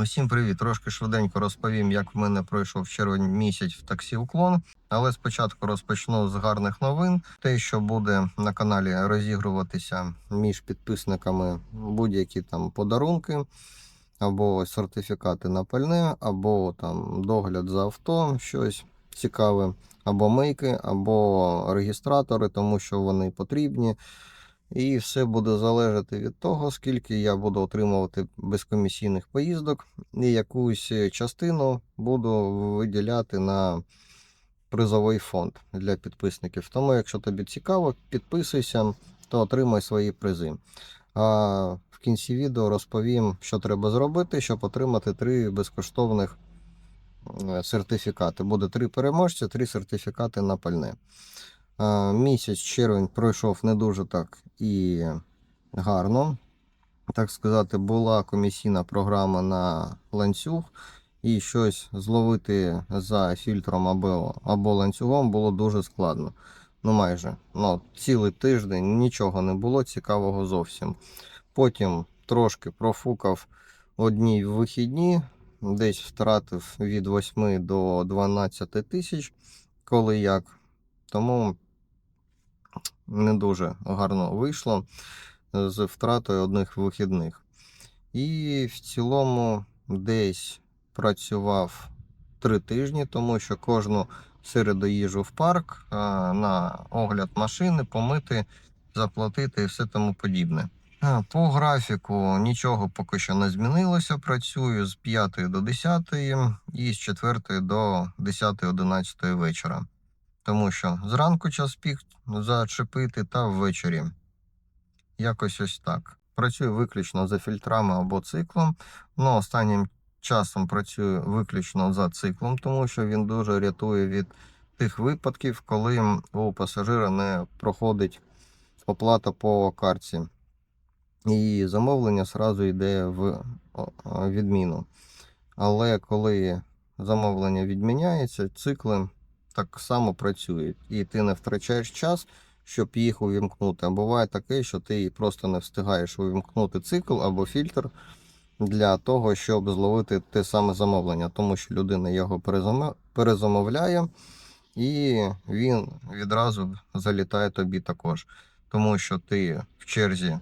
Усім привіт! Трошки швиденько розповім, як в мене пройшов червень місяць в таксі уклон. Але спочатку розпочну з гарних новин. Те, що буде на каналі розігруватися між підписниками будь-які там подарунки, або сертифікати на пальне, або там догляд за авто, щось цікаве, або мийки, або реєстратори, тому що вони потрібні. І все буде залежати від того, скільки я буду отримувати безкомісійних поїздок, і якусь частину буду виділяти на призовий фонд для підписників. Тому, якщо тобі цікаво, підписуйся, то отримай свої призи. А в кінці відео розповім, що треба зробити, щоб отримати три безкоштовних е, сертифікати. Буде три переможця, три сертифікати на пальне. Місяць червень пройшов не дуже так і гарно. Так сказати, була комісійна програма на ланцюг, і щось зловити за фільтром або, або ланцюгом було дуже складно. Ну, майже. Ну, цілий тиждень нічого не було цікавого зовсім. Потім трошки профукав одні вихідні, десь втратив від 8 до 12 тисяч, коли як. Тому не дуже гарно вийшло з втратою одних вихідних. І в цілому десь працював три тижні, тому що кожну середу їжу в парк на огляд машини, помити, заплатити і все тому подібне. По графіку нічого поки що не змінилося. Працюю з 5 до 10 і з 4 до 10-11 вечора тому що зранку час пік зачепити та ввечері. Якось ось так. Працюю виключно за фільтрами або циклом. Ну, останнім часом працюю виключно за циклом, тому що він дуже рятує від тих випадків, коли у пасажира не проходить оплата по карті. І замовлення зразу йде в відміну. Але коли замовлення відміняється, цикли так само працюють, і ти не втрачаєш час, щоб їх увімкнути. А буває таке, що ти просто не встигаєш увімкнути цикл або фільтр для того, щоб зловити те саме замовлення, тому що людина його перезамовляє, і він відразу залітає тобі також. Тому що ти в черзі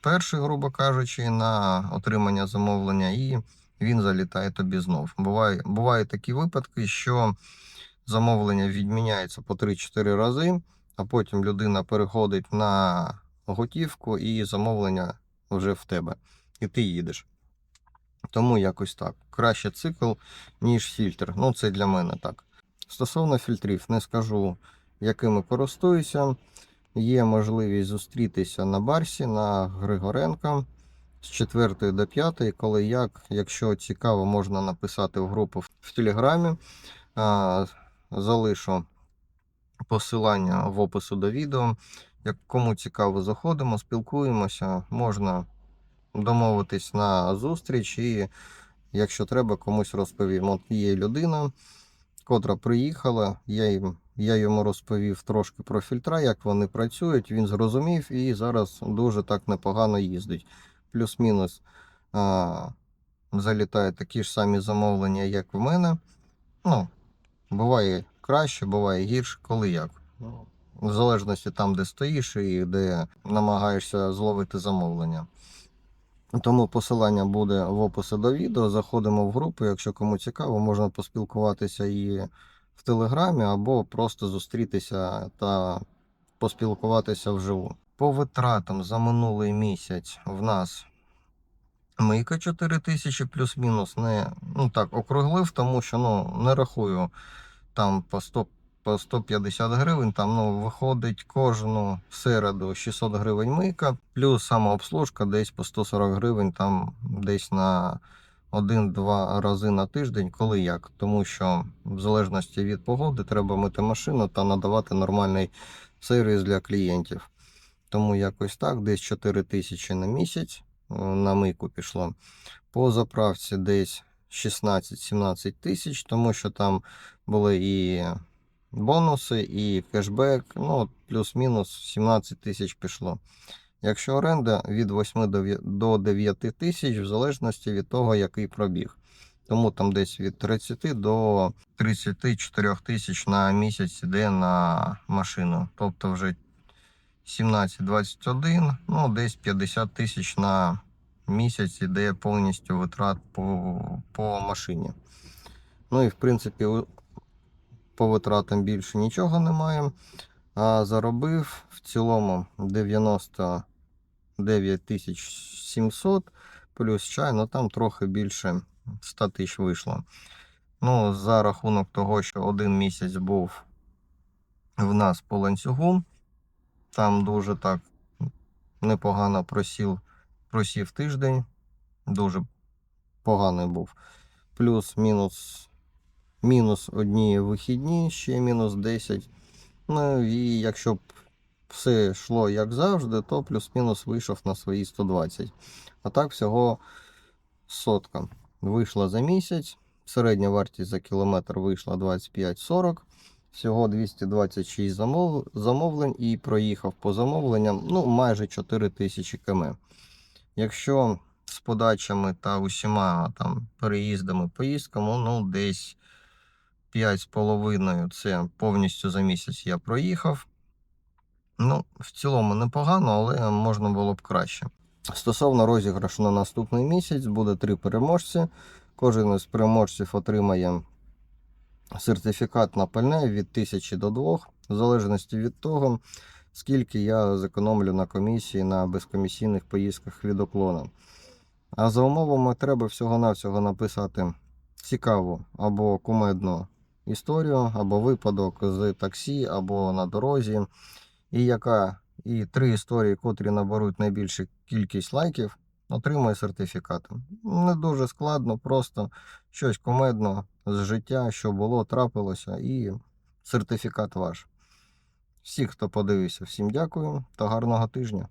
перший, грубо кажучи, на отримання замовлення, і він залітає тобі знов. Буває, Бувають такі випадки, що замовлення відміняється по 3-4 рази, а потім людина переходить на готівку і замовлення вже в тебе. І ти їдеш. Тому якось так. Краще цикл, ніж фільтр. Ну, це для мене так. Стосовно фільтрів, не скажу, якими користуюся. Є можливість зустрітися на барсі на Григоренка з 4 до 5, коли як, якщо цікаво, можна написати в групу в Телеграмі залишу посилання в опису до відео. Як кому цікаво, заходимо, спілкуємося, можна домовитись на зустріч, і якщо треба, комусь розповім. От є людина, котра приїхала, я їм. Я йому розповів трошки про фільтра, як вони працюють. Він зрозумів і зараз дуже так непогано їздить. Плюс-мінус залітають такі ж самі замовлення, як в мене. Ну, Буває краще, буває гірше, коли як. Ну, В залежності там, де стоїш і де намагаєшся зловити замовлення. Тому посилання буде в описі до відео. Заходимо в групу. Якщо кому цікаво, можна поспілкуватися і в Телеграмі, або просто зустрітися та поспілкуватися вживу. По витратам за минулий місяць в нас мийка 4 тисячі плюс-мінус. Не ну так, округлив, тому що ну, не рахую там по 100 по 150 гривень. Там ну, виходить кожну середу 600 гривень мийка, плюс самообслужка десь по 140 гривень, там десь на один-два рази на тиждень, коли як. Тому що в залежності від погоди треба мити машину та надавати нормальний сервіс для клієнтів. Тому якось так, десь 4 тисячі на місяць на мийку пішло. По заправці десь 16-17 тисяч, тому що там були і бонуси, і кешбек. Ну, плюс-мінус 17 тисяч пішло. Якщо оренда від 8 до 9 тисяч, в залежності від того, який пробіг. Тому там десь від 30 до 34 тисяч на місяць іде на машину. Тобто вже 17-21, ну десь 50 тисяч на місяць іде повністю витрат по, по машині. Ну і в принципі по витратам більше нічого немає. А заробив в цілому 99 тисяч 700 плюс чай, ну там трохи більше 100 тисяч вийшло. Ну, за рахунок того, що один місяць був в нас по ланцюгу, там дуже так непогано просів, просів тиждень, дуже поганий був. Плюс-мінус мінус одні вихідні, ще мінус 10. Ну і якщо б все йшло як завжди, то плюс-мінус вийшов на свої 120. А так всього сотка. Вийшла за місяць. Середня вартість за кілометр вийшла 25-40. Всього 226 замов... замовлень і проїхав по замовленням ну, майже 4 тисячі км. Якщо з подачами та усіма там переїздами, поїздками, ну десь 5,5 це повністю за місяць я проїхав. Ну, в цілому непогано, але можна було б краще. Стосовно розіграшу на наступний місяць буде три переможці. Кожен із переможців отримає сертифікат на пальне від 1000 до 2, в залежності від того, скільки я зекономлю на комісії на безкомісійних поїздках від уклона. А за умовами треба всього-навсього написати цікаву або кумедну історію, або випадок з таксі, або на дорозі, і яка і три історії, котрі наберуть найбільшу кількість лайків, отримує сертифікат. Не дуже складно, просто щось комедно з життя, що було, трапилося, і сертифікат ваш. Всі, хто подивився, всім дякую та гарного тижня.